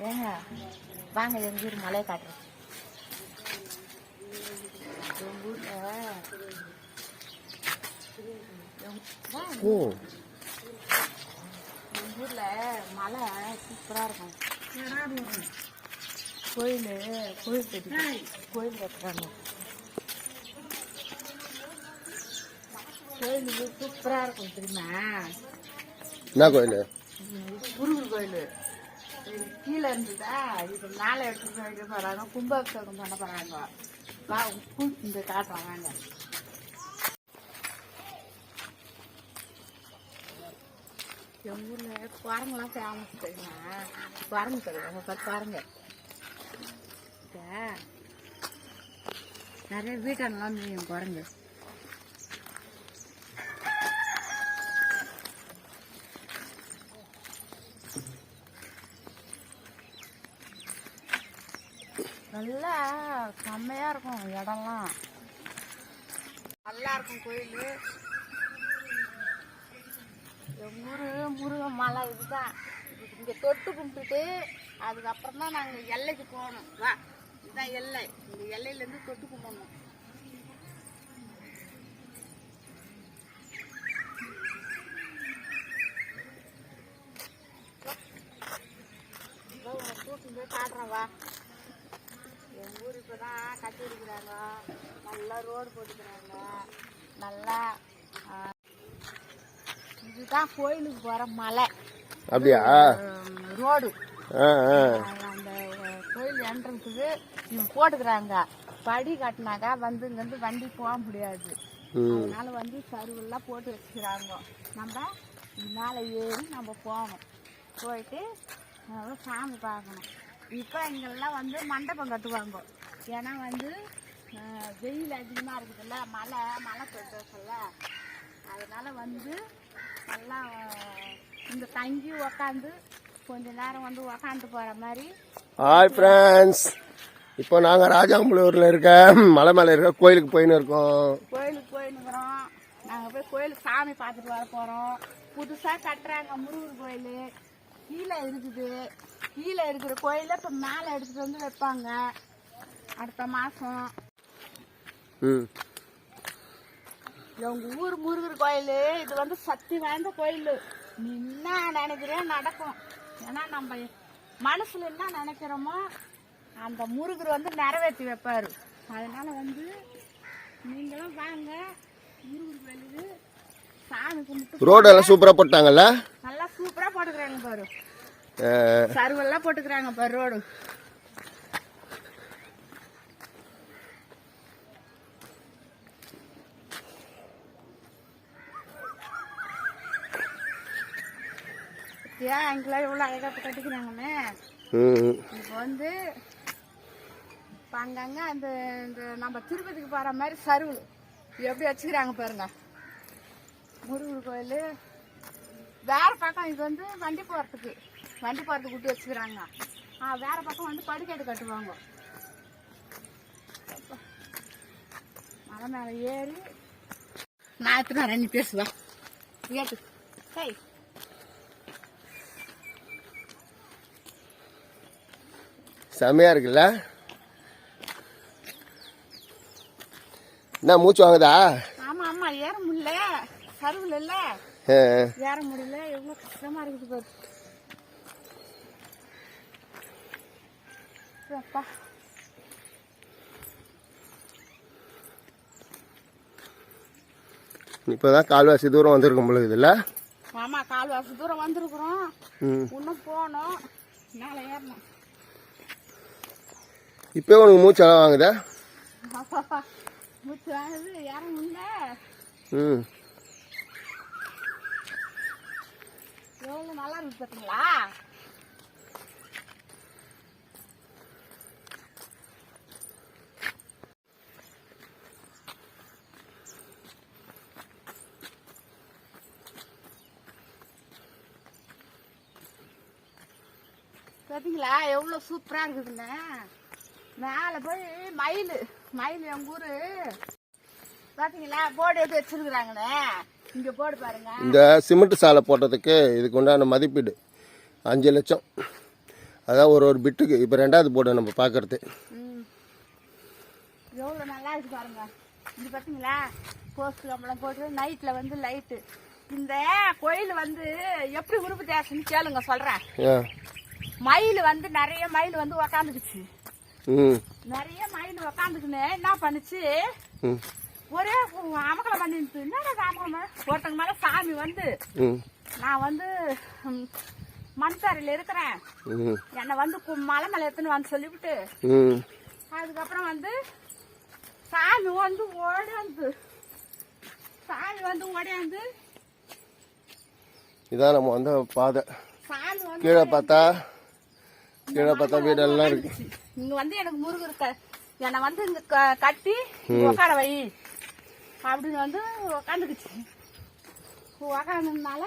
ஏங்க வாங்க எங்கள் ஊர் மலையை காட்டுறேன் எங்கள் ஊரில் ஓ. எங்கள் ஊரில் மலை சூப்பராக இருக்கும். கோயில் கோயில் கட்டி கோயில் கட்டுறாங்க. கோயில் சூப்பராக இருக்கும் தெரியுமா? என்ன கோயில்? முருகன் கோயில். இது கீழே இருந்ததா? இது மேலே எடுத்துட்டு வைக்க போகிறாங்க கும்பாபிஷேகம் பண்ண போகிறாங்க வா இந்த காட்டுறோம் வாங்க. எங்கள் ஊரில் குரங்குலாம் ஃபேமஸ் தெரியுமா? குரங்கு தெரியும்? உங்கள் பார்த்து பாருங்க நிறைய வீட்டானலாம் மீன் குரங்கு. நல்லா செம்மையா இருக்கும் இடம்லாம். நல்லா இருக்கும் கோயில். எங்கள் முருகன் மலை இதுதான். இங்கே தொட்டு கும்பிட்டுட்டு அதுக்கப்புறம் தான் நாங்கள் எல்லைக்கு போகணும். வா இதுதான் எல்லை. இந்த எல்லையிலேருந்து தொட்டு கும்பிடணும். போய் காட்டுறேன் வா. இப்போ தான் கட்டியிருக்கிறாங்க நல்லா ரோடு போட்டுக்கிறாங்க. நல்லா இதுதான் கோயிலுக்கு போகிற மலை. அப்படியா? ரோடு. அந்த கோயில் என்ட்ரன்ஸுக்கு இவங்க போட்டுக்கிறாங்க. படி கட்டினாக்கா வந்து இங்கேருந்து வண்டி போக முடியாது. அதனால வந்து சருவெல்லாம் போட்டு வச்சுக்கிறாங்க. நம்ம மேலே ஏறி நம்ம போகணும். போயிட்டு சாமி பார்க்கணும். இப்போ இங்கெல்லாம் வந்து மண்டபம் கட்டுவாங்க. ஏன்னா வந்து வெயில் அதிகமாக இருக்குதுல்ல மழை மழை பிரதேசம்ல அதனால வந்து நல்லா இங்க தங்கி உக்காந்து கொஞ்ச நேரம் வந்து உக்காந்து போகிற மாதிரி. ஹாய் ஃப்ரெண்ட்ஸ் இப்போ நாங்கள் ராஜாம்புலூரில் இருக்க மலை மேலே இருக்க கோயிலுக்கு போயின்னு இருக்கோம். கோயிலுக்கு போயின்னுக்குறோம் நாங்கள் போய் கோயிலுக்கு சாமி பார்த்துட்டு வர போகிறோம் புதுசாக கட்டுறாங்க முருகர் கோயில். கீழே இருக்குது. கீழே இருக்கிற கோயிலை இப்போ மேலே எடுத்துகிட்டு வந்து வைப்பாங்க. அடுத்த மாதம் ம். எங்கள் ஊர் முருகர் கோயில் இது வந்து சக்தி வாய்ந்த கோயில். நீ என்ன நினைக்கிறே நடக்கும். ஏன்னா நம்ம மனசில் என்ன நினைக்கிறோமோ அந்த முருகர் வந்து நிறைவேற்றி வைப்பார். அதனால வந்து நீங்களும் வாங்க. முருகர் கோயிலுக்கு சாமி கும்பிட்டு ரோடெல்லாம் சூப்பராக போட்டாங்கல்ல? நல்லா சூப்பராக போட்டுக்கிறாங்க பாரு. சருவெல்லாம் போட்டுக்கிறாங்க பாரு ரோடு ஏன் அங்கெல்லாம் எவ்வளோ அழகாக கட்டிக்கிறாங்கன்னு? ம் இப்போ வந்து இப்போ அங்கங்கே அந்த இந்த நம்ம திருப்பதிக்கு போகிற மாதிரி சருவு. எப்படி வச்சுக்கிறாங்க பாருங்க. முருகர் கோயில். வேற பக்கம் இது வந்து வண்டி போகிறதுக்கு வண்டி போகிறதுக்கு விட்டு வச்சுக்கிறாங்க. ஆ வேற பக்கம் வந்து படிக்கட்டு கட்டுவாங்க. மலை மேலே ஏறி நான் எத்தனை ரெண்டு பேசுவா? ஏட்டு சரி. செமையாக இருக்குல்ல? என்ன மூச்சு வாங்குதா? ஆமாம் ஆமாம் ஏற முடியல. சருவில் இல்லை. ஏற முடியல. எவ்வளோ கஷ்டமா இருக்குது பாரு. அப்பா. இப்போதான் கால்வாசி தூரம் வந்திருக்கும் பொழுது இதில் ஆமா கால்வாசி தூரம் வந்திருக்கிறோம். இன்னும் போகணும். மேலே ஏறணும். இப்போ உனக்கு மூச்சு எல்லாம் வாங்குதா? ம். நல்லா இருக்கு பார்த்தீங்களா பார்த்தீங்களா எவ்வளோ சூப்பராக இருக்குதுன்னு மேலே போய் மயில் மயில் எங்கள் ஊர். பார்த்தீங்களா போர்டு எடுத்து வச்சிருக்கிறாங்கண்ணே இங்கே போர்டு பாருங்க. இந்த சிமெண்ட் சாலை போட்டதுக்கு இதுக்கு உண்டான மதிப்பீடு அஞ்சு லட்சம். அதான் ஒரு ஒரு பிட்டுக்கு. இப்போ ரெண்டாவது போட்டோம் நம்ம பார்க்கறது எவ்வளோ நல்லா இருக்கு பாருங்க. இது பார்த்தீங்களா போஸ்ட் கம்பளம் போட்டு நைட்டில் வந்து லைட்டு. இந்த கோயில் வந்து எப்படி உருப்பு தேசம்னு கேளுங்க சொல்கிறேன் மயில் வந்து நிறைய மயில் வந்து உக்காந்துக்குச்சு. நிறைய மயில் உக்காந்துக்குன்னு என்ன பண்ணுச்சு? ஒரே அமக்கலம் பண்ணிட்டு என்னடா அமக்கலம் ஒருத்தங்க மேலே சாமி வந்து நான் வந்து மண்சாரியில் இருக்கிறேன். என்னை வந்து மலை மேலே எடுத்துன்னு வந்து சொல்லிவிட்டு அதுக்கப்புறம் வந்து சாமி வந்து ஓடியாந்து சாமி வந்து ஓடியாந்து இதான் நம்ம வந்த பாதை. சாமி வந்து கீழே பார்த்தா கீழே பார்த்தா வீடெல்லாம் இருக்கு. இங்க வந்து எனக்கு முருகர் என்னை வந்து இங்க கட்டி உட்கார வை. அப்படின்னு வந்து உக்காந்துக்குச்சு. உக்காந்ததுனால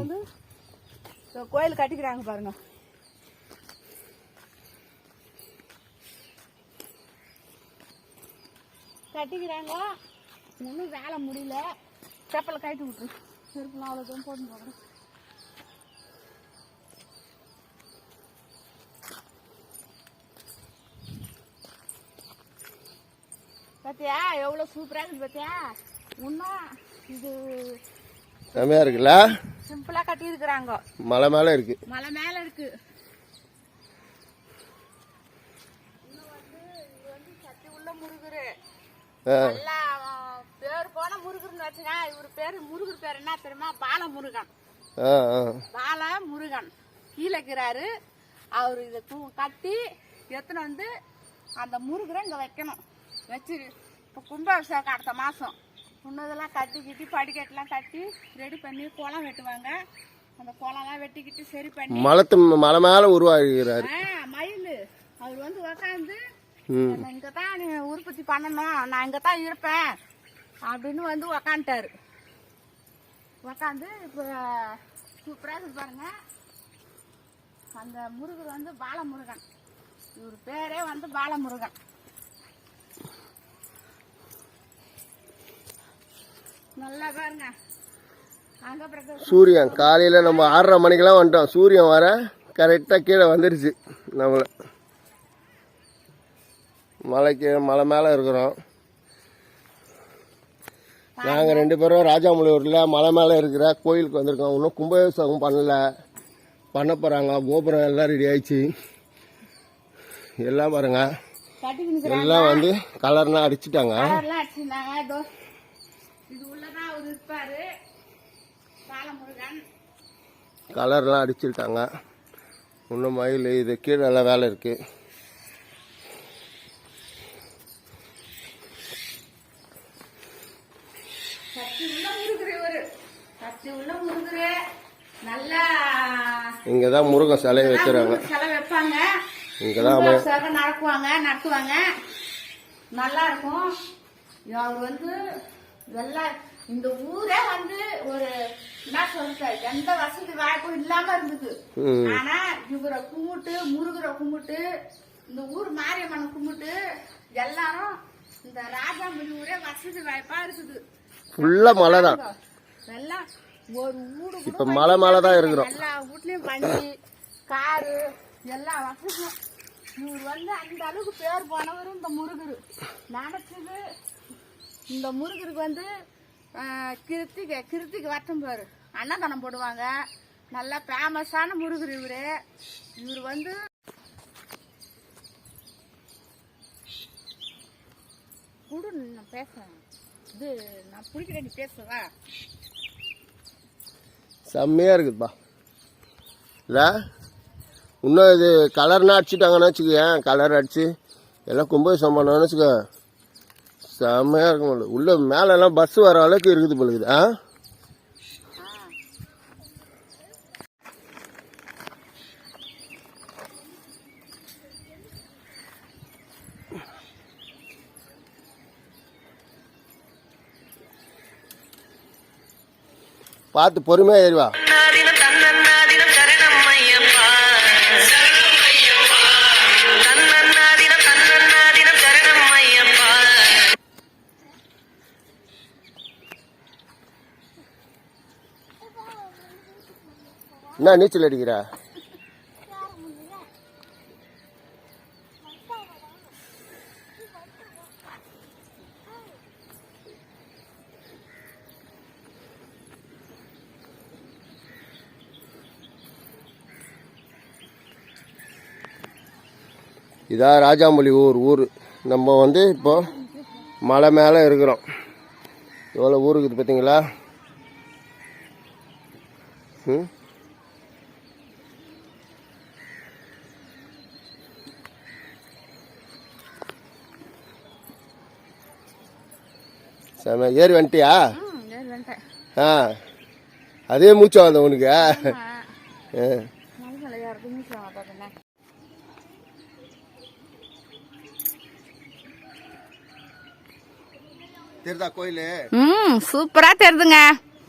வந்து கோயில் கட்டிக்கிறாங்க பாருங்க. கட்டிக்கிறாங்க இன்னும் வேலை முடியல. செப்பலை கட்டி விட்டுரு. செருப்புலாம் அவ்வளோ போட்டு போகிறேன் பாத்தியா? எவ்வளவு சூப்பரா இருக்குது பாத்தியா? இன்னும் இது செம்மையா இருக்குல்ல? சிம்பிளா கட்டி இருக்கிறாங்க மலை மேலே இருக்கு. மலை மேல இருக்கு. பேர் போன முருகர்னு வச்சுங்க இவர் பேரு முருகர் பேர் என்ன தெரியுமா? பால முருகன் பால முருகன் கீழே இருக்கிறாரு. அவர் இதை கட்டி எடுத்துன்னு வந்து அந்த முருகரை இங்கே வைக்கணும். வச்சு இப்போ கும்பாபிஷேகம் அடுத்த மாதம் முன்னதெல்லாம் கட்டி கிட்டி படிக்கட்டுலாம் கட்டி ரெடி பண்ணி குளம் வெட்டுவாங்க. அந்த குளம்லாம் வெட்டிக்கிட்டு சரி பண்ணி மலத்து மலை மேலே உருவாகிறாரு. மயில். அவர் வந்து உக்காந்து இங்கே தான் உற்பத்தி பண்ணணும். நான் இங்கே தான் இருப்பேன். அப்படின்னு வந்து உக்காந்துட்டாரு. உக்காந்து இப்போ சூப்பராக பாருங்க. அந்த முருகர் வந்து பாலமுருகன். இவர் பேரே வந்து பாலமுருகன் நல்லா பாருங்க அங்க பிறகு சூரியன் காலையில் நம்ம ஆறரை மணிக்கெல்லாம் வந்துட்டோம். சூரியன் வர கரெக்டாக கீழே வந்துருச்சு நம்மளை. மலைக்கு மலை மேலே இருக்கிறோம். நாங்கள் ரெண்டு பேரும் ராஜாமுலியூரில் மலை மேலே இருக்கிற கோயிலுக்கு வந்திருக்கோம். இன்னும் கும்பாபிஷேகம் பண்ணல. பண்ண போகிறாங்க கோபுரம் எல்லாம் ரெடி ஆயிடுச்சு. எல்லாம் பாருங்க. கட்டிக்கிட்டு எல்லாம் வந்து கலர்லாம் அடிச்சிட்டாங்க கலர்லாம் அடிச்சிருந்தாங்க இதோ இது உள்ளதான் அவர் இருப்பாரு. பாலமுருகன். கலர்லாம் அடிச்சிருக்காங்க இன்னும் மயில் இது கீழே எல்லாம் வேலை இருக்குது இங்கே தான் முருகன் சிலையை வைக்கிறாங்க. செலவு வைப்பாங்க. இங்கே தான் நடக்குவாங்க நடத்துவாங்க நல்லா இருக்கும். அவர் வந்து எல்லாம் இந்த ஊரே வந்து ஒரு என்ன சொல்ற எந்த வசதி வாய்ப்பும் இல்லாம இருந்தது. ஆனா இவரை கும்பிட்டு முருகரை கும்பிட்டு இந்த ஊர் மாரியம்மனை கும்பிட்டு எல்லாரும் இந்த ராஜாமணி ஊரே வசதி வாய்ப்பா இருக்குது. ஃபுல்லாக மலை தான் எல்லாம் ஒரு கூட இப்போ மேலே தான் இருக்கிறோம். எல்லா வீட்லயும் வண்டி காரு எல்லா வசதியும். இவர் வந்து அந்த அளவுக்கு பேர் போனவர் இந்த முருகர். நினைச்சது இந்த முருகருக்கு வந்து கிருத்திகை கிருத்திகை வட்டம் பாரு. அன்னதானம் போடுவாங்க. நல்லா ஃபேமஸான முருகர் இவர். இவர் வந்து குடு நான் பேசுறேன். இது நான் பிடிக்கிற நீ பேசுவா செம்மையாக இருக்குதுப்பா. இல்லை? இன்னும் இது கலர்னா அடிச்சிட்டாங்கன்னு வச்சுக்கேன் கலர் அடிச்சு எல்லாம் கும்பாபிஷேகம் பண்ணோன்னு வச்சுக்க செம்மையாக இருக்கும் போல. உள்ள மேலெல்லாம் பஸ் வர அளவுக்கு இருக்குது போலுக்குது ஆ? பார்த்து பொறுமையாக ஏறிவா என்ன நீச்சல் அடிக்கிற? இதான் ராஜாமொழி ஊர் ஊர். நம்ம வந்து இப்போ மலை மேலே இருக்கிறோம். எவ்வளோ ஊருக்குது பார்த்தீங்களா ம்? செம ஏறி வந்துட்டியா? ஆ அதே மூச்சு வந்த உனக்கு. தெரியுதா கோயில்? ம் சூப்பரா தெரியுதுங்க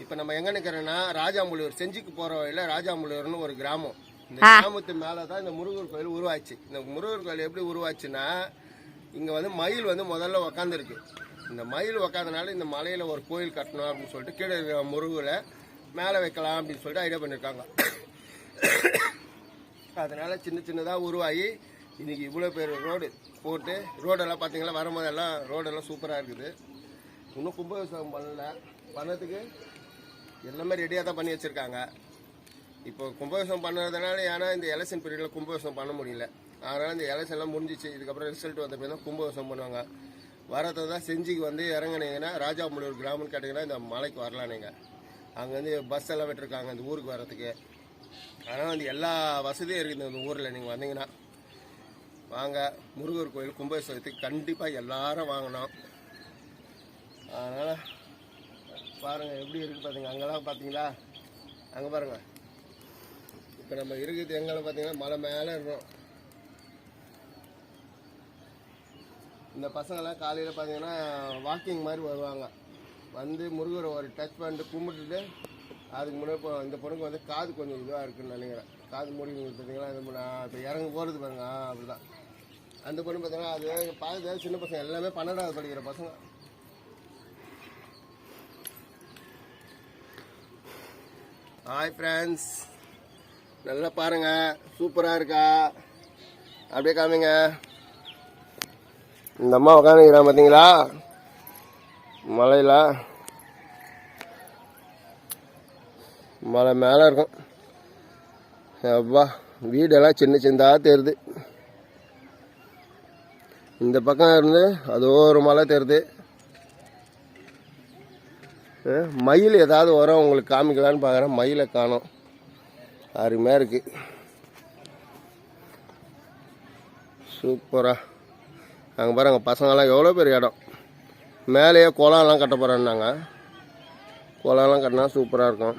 இப்போ நம்ம எங்க நிற்கிறோன்னா ராஜாமுளியூர் செஞ்சிக்கு போகிற வழியில் ராஜாமுளியூர்னு ஒரு கிராமம். இந்த. கிராமத்து மேலே தான் இந்த முருகர் கோயில் உருவாச்சு. இந்த முருகர் கோயில் எப்படி உருவாச்சுன்னா இங்கே வந்து மயில் வந்து முதல்ல உக்காந்துருக்கு. இந்த மயில் உக்காதனால இந்த மலையில் ஒரு கோயில் கட்டணும் அப்படின்னு சொல்லிட்டு கீழே முருகில் மேலே வைக்கலாம் அப்படின்னு சொல்லிட்டு ஐடியா பண்ணியிருக்காங்க அதனால் சின்ன சின்னதாக உருவாகி இன்றைக்கி இவ்வளோ பேர் ரோடு போட்டு ரோடெல்லாம் பார்த்தீங்களா வரும்போதெல்லாம் ரோடெல்லாம் சூப்பராக இருக்குது. இன்னும் கும்பாபிஷேகம் பண்ணல. பண்ணதுக்கு எல்லாமே ரெடியாக தான் பண்ணி வச்சுருக்காங்க. இப்போ கும்பாபிஷேகம் பண்ணதுனால ஏன்னா இந்த எலெக்ஷன் பீரியடில் கும்பாபிஷேகம் பண்ண முடியல. அதனால் இந்த எலெக்ஷன்லாம் முடிஞ்சிச்சு. இதுக்கப்புறம் ரிசல்ட் வந்த பிறகு தான் கும்பாபிஷேகம் பண்ணுவாங்க. வரத்தை தான் செஞ்சிக்கு வந்து இறங்கினீங்கன்னா ராஜாமுடியூர் கிராமம்னு கேட்டிங்கன்னா இந்த மலைக்கு வரலாம் நீங்கள் அங்கே வந்து பஸ் எல்லாம் விட்டுருக்காங்க இந்த ஊருக்கு வரத்துக்கு ஆனால் வந்து எல்லா வசதியும் இருக்குது இந்த ஊரில். நீங்கள் வந்தீங்கன்னா வாங்க. முருகர் கோயில் கும்பாபிஷேகத்துக்கு கண்டிப்பாக எல்லாரும் வாங்கணும். அதனால் பாருங்கள் எப்படி இருக்குது பார்த்தீங்க அங்கெல்லாம் பார்த்தீங்களா அங்கே பாருங்கள் இப்போ நம்ம இருக்கிறது எங்கெல்லாம் பார்த்தீங்கன்னா மலை மேலே இருக்கோம். இந்த பசங்கள்லாம் காலையில் பார்த்தீங்கன்னா வாக்கிங் மாதிரி வருவாங்க. வந்து முருகரை ஒரு டச் பண்ணிட்டு கும்பிட்டுட்டு அதுக்கு முன்னாடி இப்போ இந்த பொண்ணுக்கு வந்து காது கொஞ்சம் இதுவாக இருக்குன்னு நினைக்கிறேன். காது மூடி பார்த்தீங்கன்னா இது இப்போ இறங்க போகிறது பாருங்க அப்படி அப்படிதான். அந்த பொண்ணு பார்த்தீங்கன்னா அது பார்க்குறது சின்ன பசங்க எல்லாமே பன்னெண்டாவது படிக்கிற பசங்க. ஹாய் ஃப்ரெண்ட்ஸ் நல்லா பாருங்க. சூப்பராக இருக்கா? அப்படியே காமிங்க. இந்த அம்மா உட்காந்துக்கிறான் பார்த்தீங்களா மலையில். மலை மேலே இருக்கும். அப்பா வீடெல்லாம் சின்ன சின்னதாக தெரியுது இந்த பக்கம் இருந்து அது ஒரு மலை தெரியுது மயில் ஏதாவது வரும் உங்களுக்கு காமிக்கலான்னு பார்க்குறேன் மயிலை காணும். அருமையாக இருக்குது சூப்பராக அங்கே பாருங்க பசங்களாம் எவ்வளோ பெரிய இடம். மேலேயே குளம்லாம் கட்ட போகிறேன்னாங்க குளம்லாம் கட்டினா சூப்பராக இருக்கும்.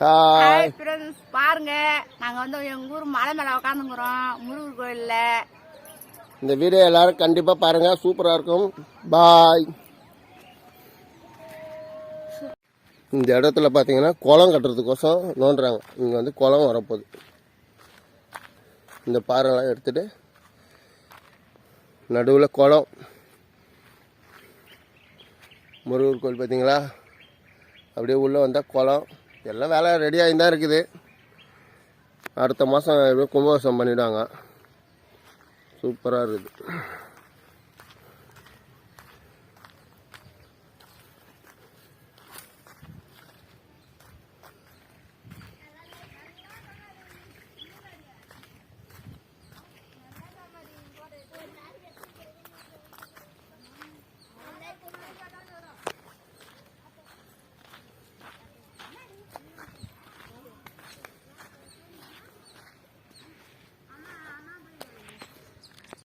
ஹாய் ஃப்ரெண்ட்ஸ் பாருங்க நாங்க வந்து எங்க ஊர் மலை மேல உட்காந்துக்கிறோம் முருகர் கோயில்ல. இந்த வீடியோ எல்லாரும் கண்டிப்பாக பாருங்கள் சூப்பராக இருக்கும். பாய் இந்த இடத்துல பார்த்தீங்கன்னா குளம் கட்டுறதுக்கோசம் நோண்டுறாங்க. இங்கே வந்து குளம் வரப்போகுது. இந்த பாறைலாம் எடுத்துகிட்டு நடுவில் குளம். முருகர் கோயில் பார்த்தீங்களா அப்படியே உள்ளே வந்தால் குளம். எல்லாம் வேலை ரெடியாகி தான் இருக்குது. அடுத்த மாதம் எப்படியும் கும்பாபிஷேகம் பண்ணிவிடுவாங்க சூப்பராக இருக்குது.